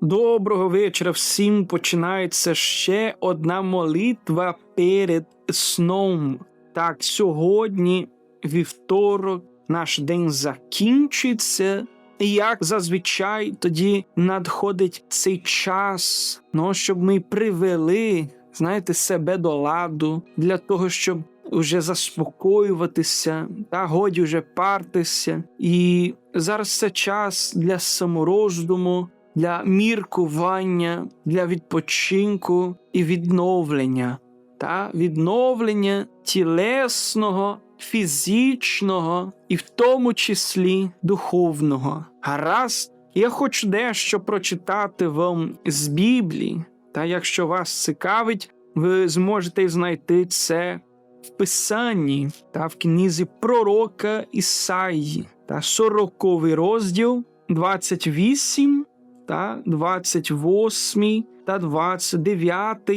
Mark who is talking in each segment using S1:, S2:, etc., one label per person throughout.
S1: Доброго вечора всім починається ще одна молитва перед сном. Так, сьогодні, вівторок, наш день закінчиться. І як зазвичай тоді надходить цей час, ну, щоб ми привели, знаєте, себе до ладу для того, щоб уже заспокоюватися, та годі вже партися. І зараз це час для самороздуму, для міркування, для відпочинку і відновлення, та відновлення тілесного, фізичного і в тому числі духовного. Гаразд, я хочу дещо прочитати вам з Біблії, та якщо вас цікавить, ви зможете знайти це в Писанні та в книзі пророка Ісаї та 40 розділ 28 та 28 та 29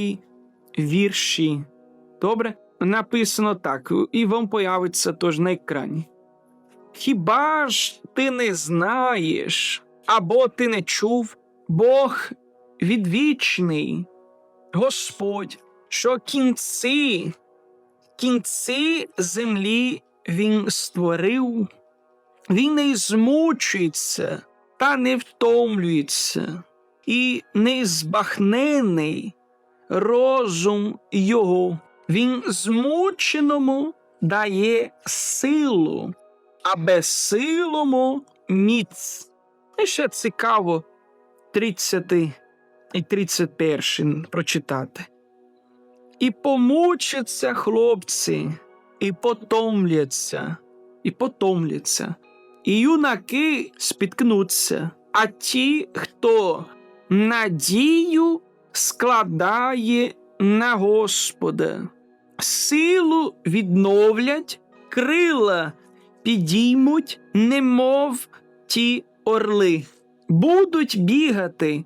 S1: вірші. Добре? Написано так, і вам появиться теж на екрані. Хіба ж ти не знаєш, або ти не чув, Бог відвічний, Господь, що кінці, кінці землі Він створив, Він не змучується та не втомлюється, і незбахнений розум його. Він змученому дає силу, а безсилому міць. І ще цікаво 30 і 31 прочитати. І помучаться хлопці, і потомляться, і потомляться, і юнаки спіткнуться, а ті, хто надію складає на Господа, силу відновлять, крила підіймуть, немов ті орли, будуть бігати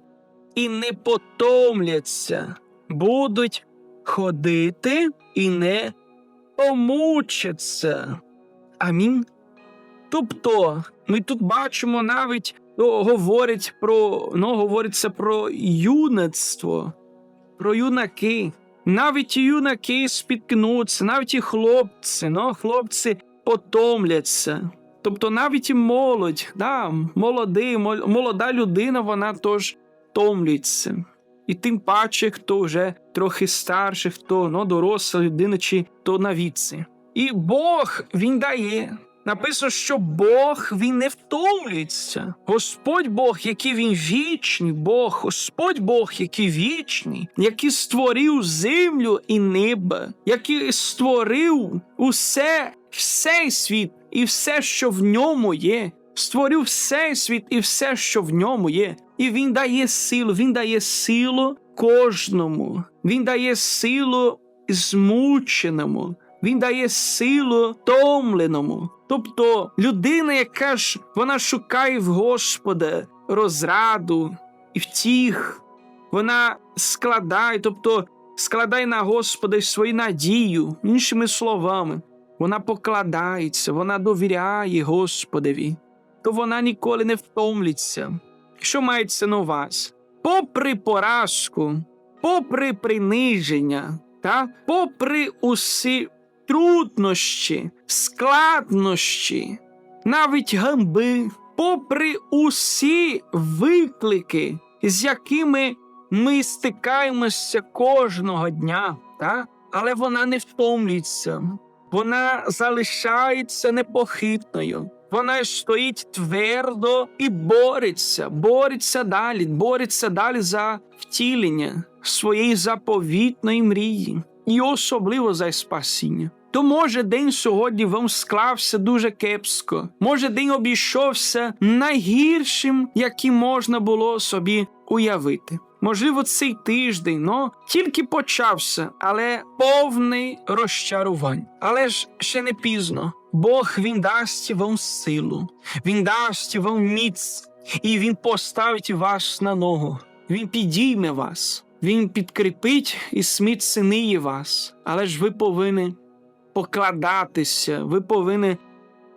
S1: і не потомляться, будуть ходити і не помучаться. Амінь. Тобто, ми тут бачимо навіть о, говорить про, ну, говориться про юнацтво, про юнаки. Навіть юнаки спіткнуться, навіть і хлопці, ну, хлопці потомляться. Тобто навіть і молодь, да, молодий, молода людина, вона теж томлюється. І тим паче, хто вже трохи старший, хто ну, доросла людина, чи то на віці. І Бог він дає. Написано, що Бог він не втомлюється. Господь Бог, який він вічний, Бог, Господь Бог, який вічний, який створив землю і небо, який створив усе, всей світ і все, що в ньому є. Створив всей світ і все, що в ньому є. І він дає силу, він дає силу кожному. Він дає силу змученому. Він дає силу томленому. Тобто людина, яка ж вона шукає в Господа розраду і втіх, вона складає, тобто складає на Господа свою надію, іншими словами, вона покладається, вона довіряє Господові, то вона ніколи не втомлюється. Що мається на увазі? Попри поразку, попри приниження, та попри усі труднощі, складнощі, навіть ганьби, попри усі виклики, з якими ми стикаємося кожного дня, та? але вона не втомлюється, вона залишається непохитною. Вона стоїть твердо і бореться, бореться далі, бореться далі за втілення своєї заповітної мрії, і особливо за спасіння. То може день сьогодні вам склався дуже кепсько. Може, день обійшовся найгіршим, яким можна було собі уявити. Можливо, цей тиждень ну, тільки почався, але повний розчарувань. Але ж ще не пізно. Бог він дасть вам силу, він дасть вам міць, і він поставить вас на ногу. Він підійме вас, він підкріпить і зміцниє вас. Але ж ви повинні покладатися, ви повинні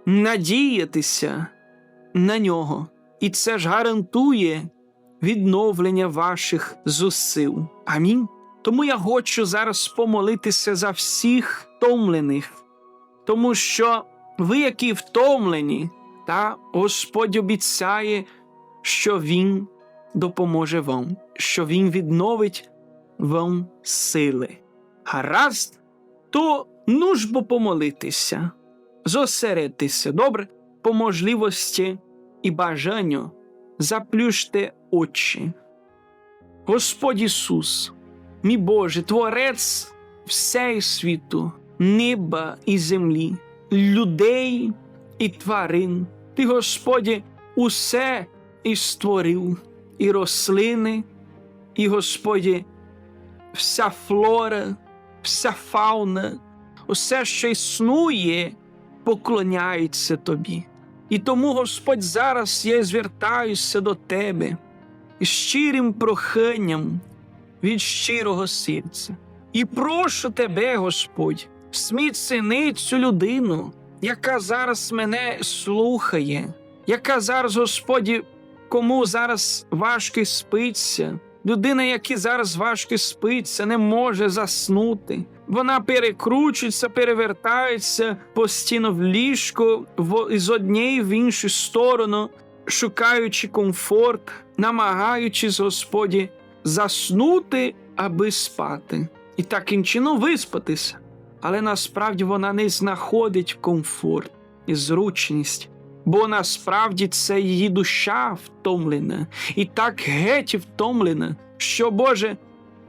S1: надіятися на нього. І це ж гарантує відновлення ваших зусил. Амінь. Тому я хочу зараз помолитися за всіх втомлених, тому що ви, які втомлені, та Господь обіцяє, що Він допоможе вам, що Він відновить вам сили. Гаразд, то ну ж бо помолитися, зосередьтеся, добре, по можливості і бажанню заплющте очі. Господь Ісус, мій Боже, Творець всей світу, неба і землі, людей і тварин. Ти, Господі, усе і створив, і рослини, і Господі, вся флора, вся фауна, усе, що існує, поклоняється тобі. І тому, Господь, зараз я звертаюся до Тебе із щирим проханням від щирого серця. І прошу Тебе, Господь, зміцни цю людину, яка зараз мене слухає, яка зараз, Господі, кому зараз важко спиться. Людина, яка зараз важко спиться, не може заснути. Вона перекручується, перевертається постійно в ліжко з однієї в іншу сторону, шукаючи комфорт, намагаючись, Господі, заснути, аби спати. І таким чином виспатися. Але насправді вона не знаходить комфорт і зручність, бо насправді це її душа втомлена, і так геть втомлена, що, Боже,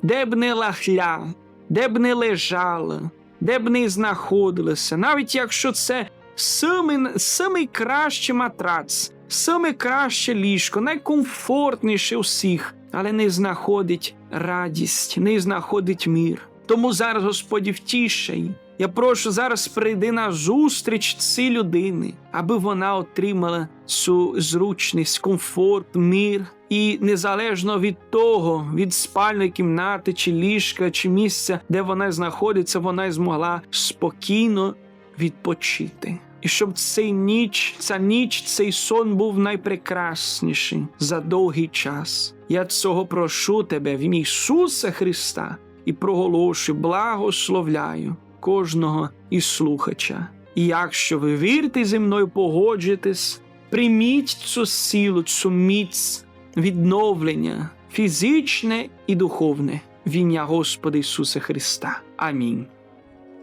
S1: де б не лахля, де б не лежала, де б не знаходилася, навіть якщо це самий, кращий матрац, саме краще ліжко, найкомфортніше усіх, але не знаходить радість, не знаходить мір. Тому зараз, Господі, втішай. Я прошу зараз прийди на зустріч цій людини, аби вона отримала цю зручність, комфорт, мір. І незалежно від того, від спальної кімнати, чи ліжка, чи місця, де вона знаходиться, вона змогла спокійно відпочити. І щоб цей ніч, ця ніч, цей сон був найпрекрасніший за довгий час. Я цього прошу тебе в ім'я Ісуса Христа і проголошую, благословляю кожного із слухача. І якщо ви вірите зі мною погоджуєтесь, прийміть цю силу, цю міць відновлення фізичне і духовне в ім'я Господа Ісуса Христа. Амінь.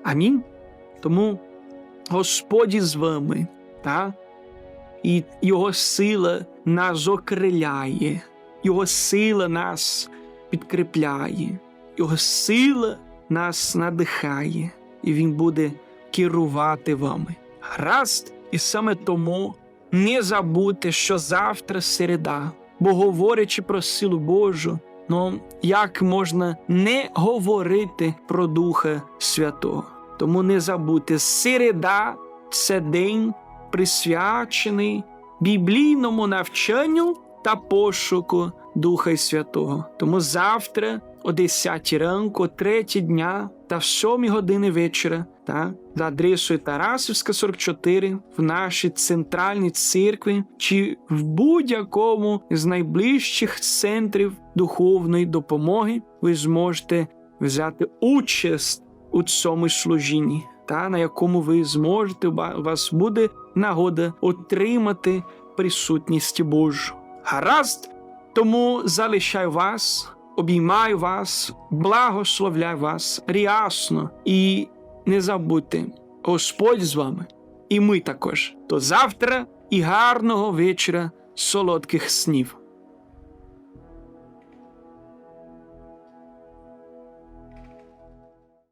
S1: Амінь. Тому Господь з вами, та? і Його сила нас окриляє, Його сила нас підкріпляє, Його сила нас надихає, і Він буде керувати вами. Гаразд, і саме тому не забудьте, що завтра середа, бо говорячи про силу Божу, ну як можна не говорити про Духа Святого? Тому не забудьте, середа це день присвячений біблійному навчанню та пошуку Духа Святого. Тому завтра, о 10 ранку, о 3 дня та в 7 години вечора, та, за адресою Тарасівська, 44, в нашій центральній церкві чи в будь-якому з найближчих центрів духовної допомоги ви зможете взяти участь у цьому служінні, та? На якому ви зможете, у вас буде нагода отримати присутність Божу. Гаразд, тому залишаю вас обіймаю вас, благословляю вас рясно і не забудьте, Господь з вами, і ми також. До завтра і гарного вечора, солодких снів.